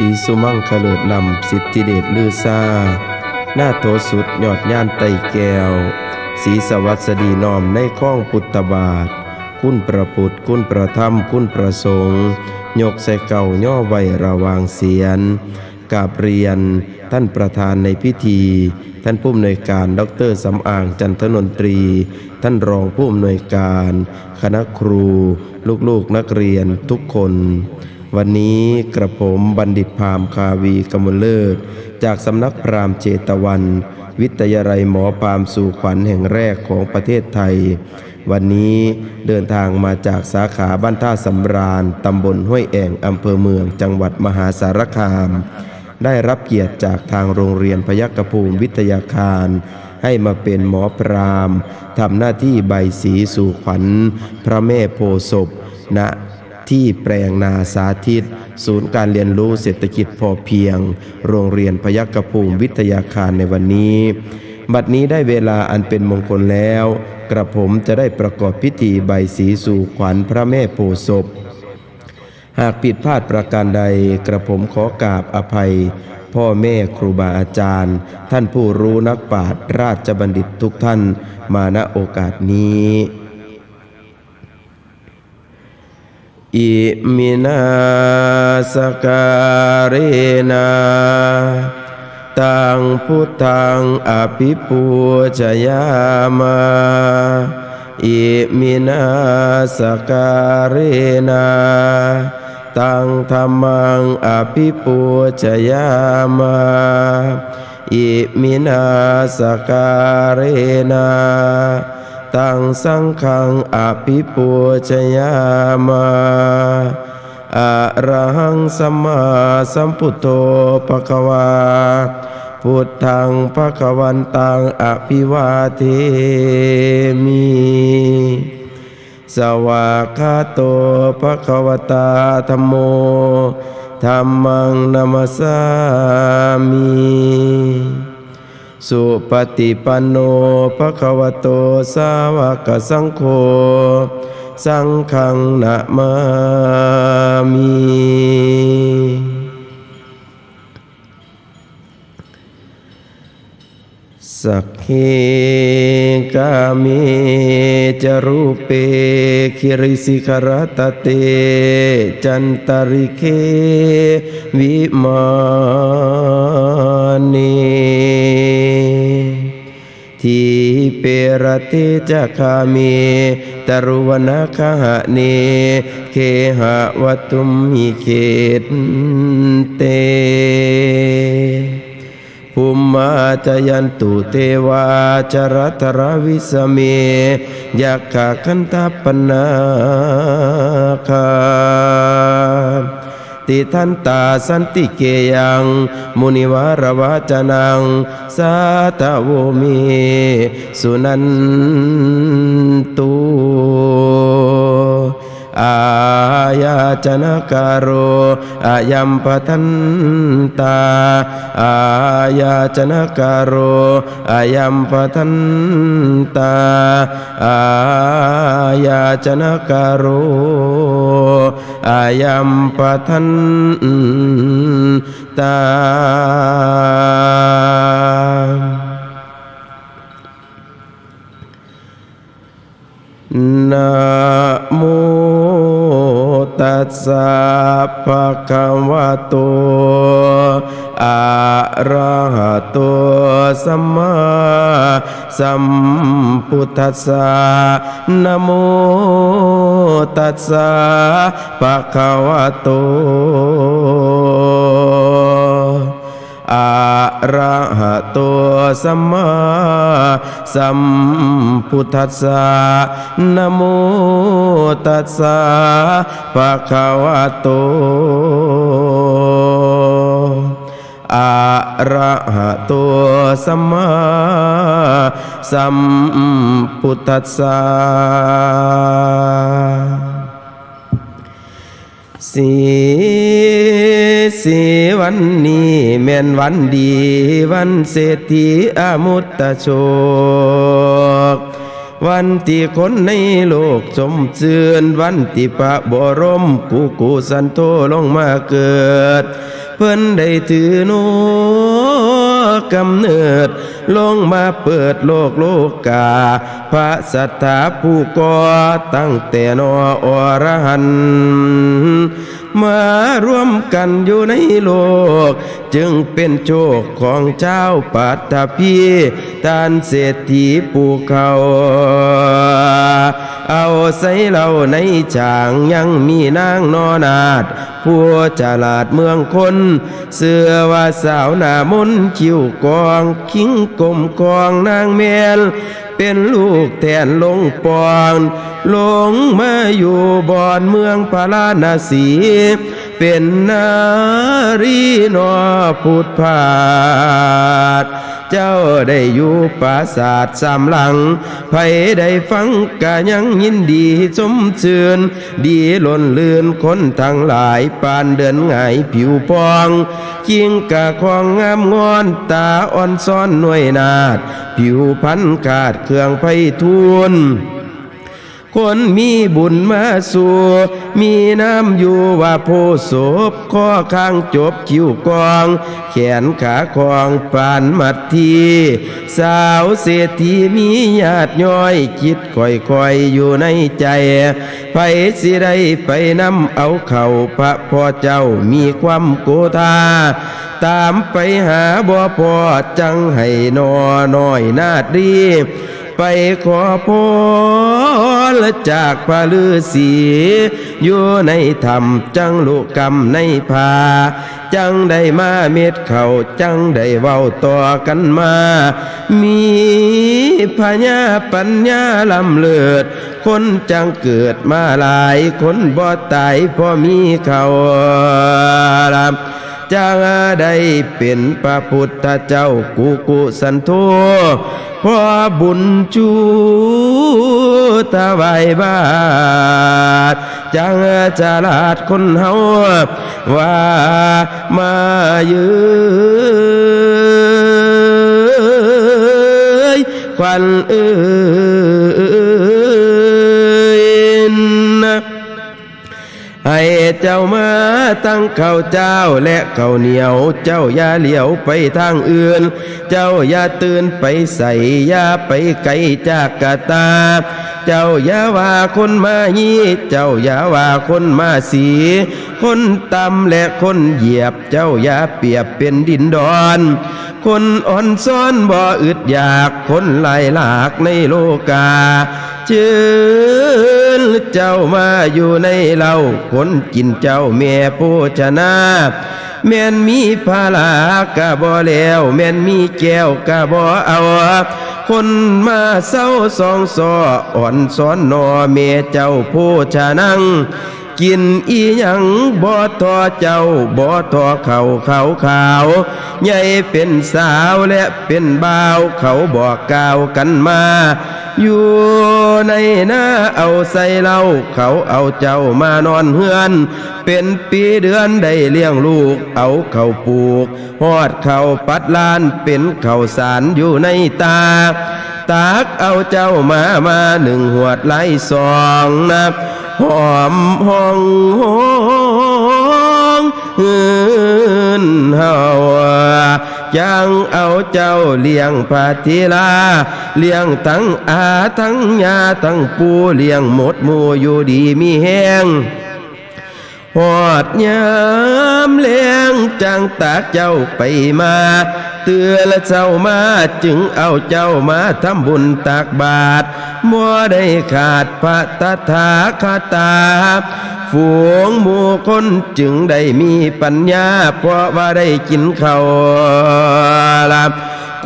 สีสุมั่งเขลิดลำสิทธิเดชลือซาหน้าโถสุดยอดย่านไตแก้ว สีสวัสดีนอมในข้องพุทธบาท คุณประพุทธคุณประธรรม คุณประสงค์ ยกใส่เก่าย่อไว้ระวางเสียนกาบเรียน ท่านประธานในพิธี ท่านผู้อำนวยการ ดรสำอางจันทนนตรี ท่านรองผู้อำนวยการ คณะครู ลูกๆนักเรียนทุกคน วันนี้กระผมบัณฑิตพามคาวีกมลเลิศจากสำนักพราหมณ์เจตวัน วิทยาลัยหมอพามสู่ขวัญแห่งแรกของประเทศไทย วันนี้เดินทางมาจากสาขาบ้านท่าสำราญตำบลห้วยแอ่งอำเภอเมืองจังหวัดมหาสารคาม ได้รับเกียรติจากทางโรงเรียนพยัคฆภูมิวิทยาคารให้มาเป็นหมอพรามทำหน้าที่ใบสีสู่ขวัญ พระแม่โพศพณ ที่แปลงนาสาธิต ศูนย์การเรียนรู้เศรษฐกิจพอเพียง โรงเรียนพยัคฆภูมิวิทยาคารในวันนี้ บัดนี้ได้เวลาอันเป็นมงคลแล้ว กระผมจะได้ประกอบพิธีใบสีสู่ขวัญพระแม่โพธิ์ศพหากผิดพลาดประการใดกระผมขอกราบอภัย พ่อแม่ครูบาอาจารย์ ท่านผู้รู้นักปราชญ์ราชบัณฑิตทุกท่านมาณโอกาสนี้ อิมินาสการนาตังพุทธังอภิปูชยามาอิมินาสการนาตังธรรมังอภิปูชยามาอิมินาสการนา ตังสังฆังอภิปูชยามาอะระหังสัมมาสัมพุทโธปะคะวาพุทธังภะคะวันตังอภิวาเทมิ สวากขาโตภะคะวตาธัมโมธัมมังนัมสสามิ สุปฏิปันโนภะคะวะโตสาวกสังโฆสังฆังนะมามิสักเคกาเมจรูปเปคิริสิขรตเต จันตริเควิมานี ทีเปรติจักขามีตรุวนาคหะเนเคหะวัตุมหิเขตเตภุมมาจยันตุเทวาจรตรวิสเมยักขะคันตปนาคา ติทันตาสันติเกยัง มุนิวารวาจนัง สาตะโวมีสุนันตู จนการโรอายัมปทันตาอาญาจนการโรอายัมปทันตาอาญาจนการโรอายัมปทันตานะโม ตัสสะปะคะวะโตอะระหะโตสัมมาสัมพุทธัสสะนะโมตัสสะภะคะวะโต ระหะโตสัมมาสัมพุทธัสสะนโมตัสสะภะคะวะโตอะระหะโตสัมมาสัมพุทธัสสะ สีสีวันนี้แม่นวันดีวันเศรษฐีอมุตตะโชค วันที่คนในโลกสมเสือนวันที่พระบรมกูกูสันโตลงมาเกิด เพิ่นได้ถือโน กำเนิด ลงมาเปิดโลกโลกกา พระสัทธาผู้ก่อตั้งแต่นออรหันมารวมกันอยู่ในโลก จึงเป็นโชคของเจ้าปัตตพีทานเศรษฐีผู้เขา เอาใส่เราในจางยังมีนางนอนาดผู้จลาดเมืองคน เสือว่าสาวหน้ามนคิ้วกองคิงกลมกองนางแมนเป็นลูกแทนลงปอนลงมาอยู่บ่อนเมืองพาราณสี เป็นนารีนอพุทธพาด เจ้าได้อยู่ปราสาทสามหลังไผได้ฟังกะยังยินดีสมเชือนดีล้นเลือนคนทั้งหลายปานเดินไงายผิวพองจิงกะของงามงอนตาอ่อนซ้อนหน่วยนาด ผิวพันขาดเครื่องไพทูล คนมีบุญมาสู่มีน้ำอยู่ว่าโพศพข้อข้างจบคิ้วกอง แขนขาคองปานมัดที สาวเศรษฐีมีญาติย้อยคิดค่อยๆอยู่ในใจไปสิได้ไปนำเอาเข่าพระพ่อเจ้ามีความโกธาตามไปหาบ่พอจังให้นอน้อยนาดรีไปขอพร จากพระฤาษีอยู่ในธรรมจังลุกรรมในผาจังได้มาเม็ดเขาจังได้เว้าต่อกันมา มีพญาปัญญาลำเลิศ คนจังเกิดมาหลาย คนบ่ตายเพอมีเขาลำ จะได้เป็นพระพุทธเจ้ากุกุสันโธเพราะบุญชูตะไวบาทจังจะลาดคนเฮาว่ามายืยควันเอ้ เจ้ามาตั้งข้าวเจ้าและข้าวเหนียว เจ้าอย่าเหลียวไปทางอื่น เจ้าอย่าตื่นไปใส่อย่าไปไกลจากกะตา เจ้าอย่าว่าคนมายีเจ้าอย่าว่าคนมาสี คนต่ำและคนเหยียบ เจ้าอย่าเปรียบเป็นดินดอน คนอ่อนซ้อนบ่อึดอยาก คนไหลหลากในโลกาเชิ ญเจ้ามาอยู่ในเราคนกินเจ้าแม่โภชนาแม่นมีภาลากะบ่แล้วแม่นมีแก้วกะบ่เอาคนมาเศร้าสองซออ่อนสอนนอเมเจ้าโภชานังกินอีหยังบ่ทอเจ้าบ่ทอเขาเขาขาวใหญ่เป็นสาวและเป็นบ่าวเขาบอกกล่าวกันมาอยู่ ในหน้าเอาใส่เล่าเขาเอาเจ้ามานอนเฮือน เป็นปีเดือนได้เลี้ยงลูก เอาเขาปลูกหอดเขาปัดลานเป็นเขาสารอยู่ในตาตากเอาเจ้ามามาหนึ่งหวดไหลสองนับหอมห้องห้องหืนเฮา ยังเอาเจ้าเลี้ยงพาทีลา เลี้ยงทั้งอาทั้งยาทั้งปูเลี้ยงหมดหมูอยู่ดีมีแห้งหอดยามเลี้ยงจังตากเจ้าไปมา เตือละเจ้ามาจึงเอาเจ้ามาทำบุญตากบาตรมัวได้ขาดพระตถาคตา ฝูงหมู่คนจึงได้มีปัญญา เพราะว่าได้กินเขาลับ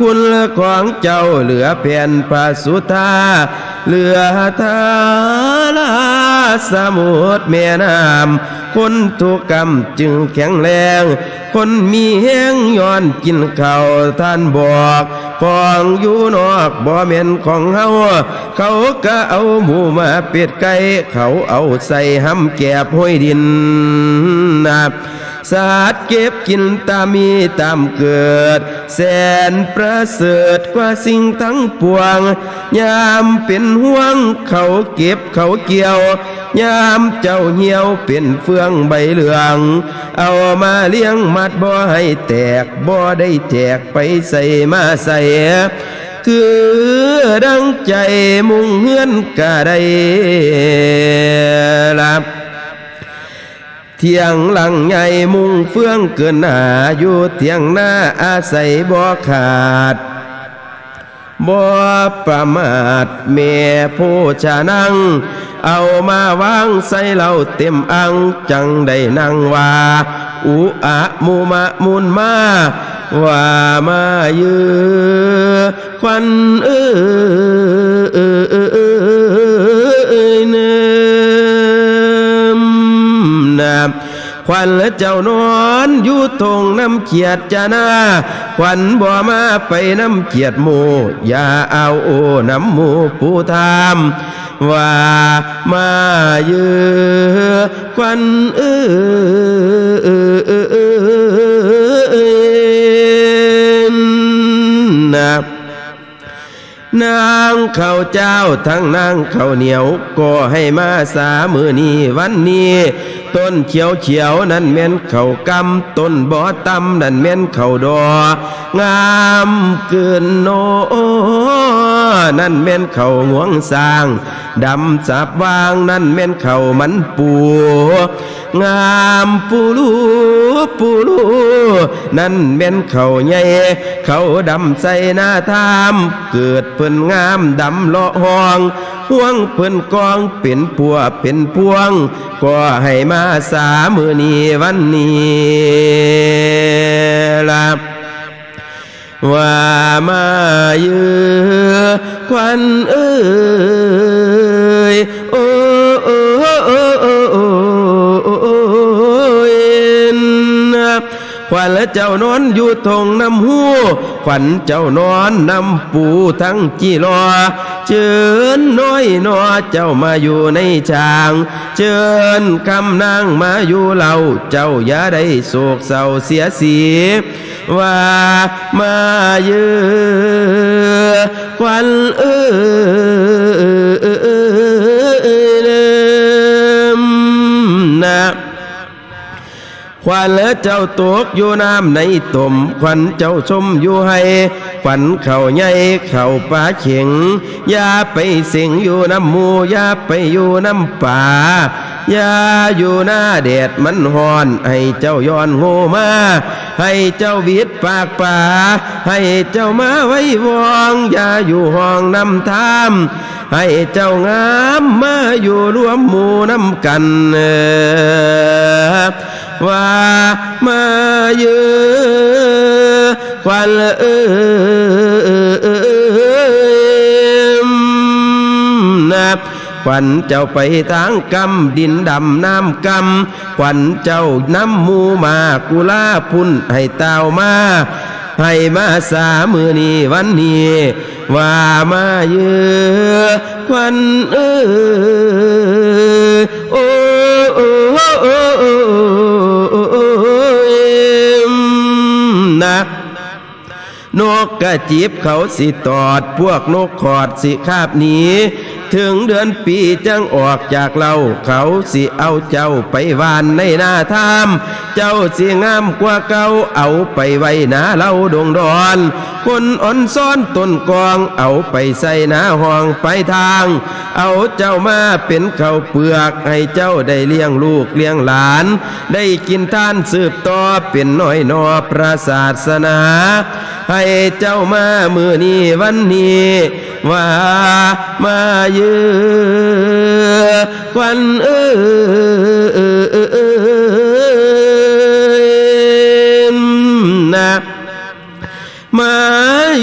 คุณของเจ้าเหลือเพียนพระสุธาเหลือทาลาสมุทรแม่น้ำคนทุกกรรมจึงแข็งแรง คนมีแห้งย้อนกินข้าวท่านบอกของอยู่นอกบ่เม่นของเฮาเขาก็เอาหมูมาเป็ดไก่เขาเอาใส่ห้ำแกบห้อยดินนะ สัตว์เก็บกินตามมีตามเกิด แสนประเสริฐกว่าสิ่งทั้งปวง ยามเป็นห่วงเขาเก็บเขาเกี่ยว ยามเจ้าเหี่ยวเป็นเฟืองใบเหลือง เอามาเลี้ยงมัดบ่ให้แตกบ่ได้แจกไปใส่มาใส่คือดังใจมุ่งเฮือนกะได้ลับ เที่ยงหลังใหญ่มุ่งเฟื่องเกินหนาอยู่เที่ยงหน้าอาศัยบ่ขาดบ่ประมาทเมียผู้ชานัง เอามาวางใส่เราเต็มอังจังได้นั่งว่าอุอะมุมะมุนมาว่ามายือควันเอ้ย ควันและเจ้านอนอยู่ตรงน้ำเขียดจานาควันบ่มาไปน้ำเขียดหมูอย่าเอาโอน้ำหมูผู้ทามว่ามาเยือควันเออ้ยเอ้ยเอ้ยนะนางข้าวเจ้าทั้งนางข้าวเหนียว ก็ให้มาสามือนี้วันนี้ ต้นเขียวเขียวนั่นแม่นเข้ากำต้นบ่อตำนั่นแม่นเข้าดองามเกินโนนั่นแม่นเข้าวงวงสร้างดำสับวางนั่นแม่นเข้ามันปูงามปูลูปูลูนั่นแม่นเข้าใหญ่เข้าดำใส่หน้าทาม เกิดเพิ่นงามดำเลาะห้อง พวงเพิ่นกองเป็นปัวเป็นพวง ก็ให้มาสามือนี้วันนี้ละว่ามาเยือควันเอ้ยโอ้โอ้โอ้โอ้ันและเจ้านอนอยู่ทงน้ำหูควันเจ้านอนน้ำปูทั้งจีรอเชิญน้อยนอเจ้ามาอยู่ในชางเชิญคำนางมาอยู่เราเจ้าอย่าได้โศกเศร้าเสียสี ว่ามาเยือควันเอ้ย ควันและเจ้าตกอยู่น้ำในตุ่มควันเจ้าชมอยู่ให้ควันเข่าใหญ่เข่าป่าเข็งอย่าไปสิงอยู่น้ำหมูอย่าไปอยู่น้ำป่าอย่าอยู่หน้าแดดมันหอน ให้เจ้าย้อนโง่มา ให้เจ้าวิดปากป่า ให้เจ้ามาไว้วองอย่าอยู่ห้องน้ำทามให้เจ้างามมาอยู่รวมหมู่น้ำกันเออ ว่ามาเยือควันเอ้ยนะควันเจ้าไปทางกำดินดำน้ำกำควันเจ้าน้ำมูมากุลาพุ่นให้เต้ามาให้มาสามือนี้วันนี้ว่ามาเยือควันเออโอ้โอ้โอ้ นะนกกระจีบเขาสิตอด พวกนกขอดสิคาบหนีถึงเดือนปีจังออกจากเรา เขาสิเอาเจ้าไปวานในหน้าทาม เจ้าสิงามกว่าเก่าเอาไปไว้นาเราดงดอนคนอ่อนซ้อนต้นกองเอาไปใส่หน้าห้องไปทาง เอาเจ้ามาเป็นข้าวเปลือกให้เจ้าได้เลี้ยงลูกเลี้ยงหลาน ได้กินท่านสืบต่อเป็นน้อยนอพระศาสนา ให้เจ้ามามือนี้วันนี้ว่ามาเยือควันเอ้ย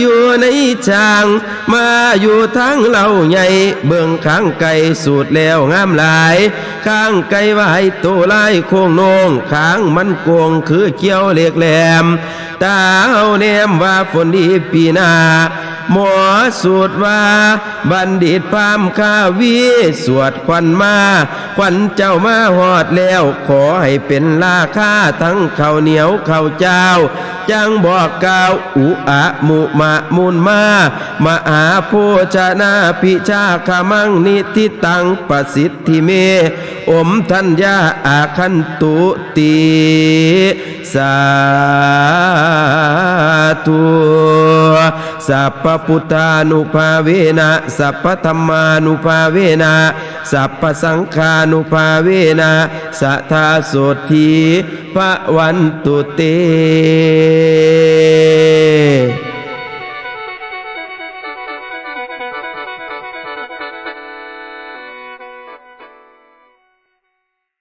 อยู่ในจาง มาอยู่ทั้งเราใหญ่ เบื้องข้างไก่สูตรแล้วงามหลาย ข้างไก่ไว้ตัวลายโค้งโนงข้างมันโกงคือเกี้ยวเหล็กแหลม ตาเอาแนมว่าฝนดีปีหน้า หมอสูตรว่า บัณฑิตพามข้าวีสวดควันมาควันเจ้ามาหอดแล้ว ขอให้เป็นราคาทั้งข้าวเหนียวข้าวเจ้า จังบอกกล่าวอุอะมุมะมุนมามาหาโพชนาพิชาคามังนิทิตังประสิทธิเม อมทัญญาอาคันตุติ สาธุสัพพุทธานุภาเวนะสัพพธรรมานุภาเวนะสัพพสังฆานุภาเวนะสัทธาโสทีพระวันตุเต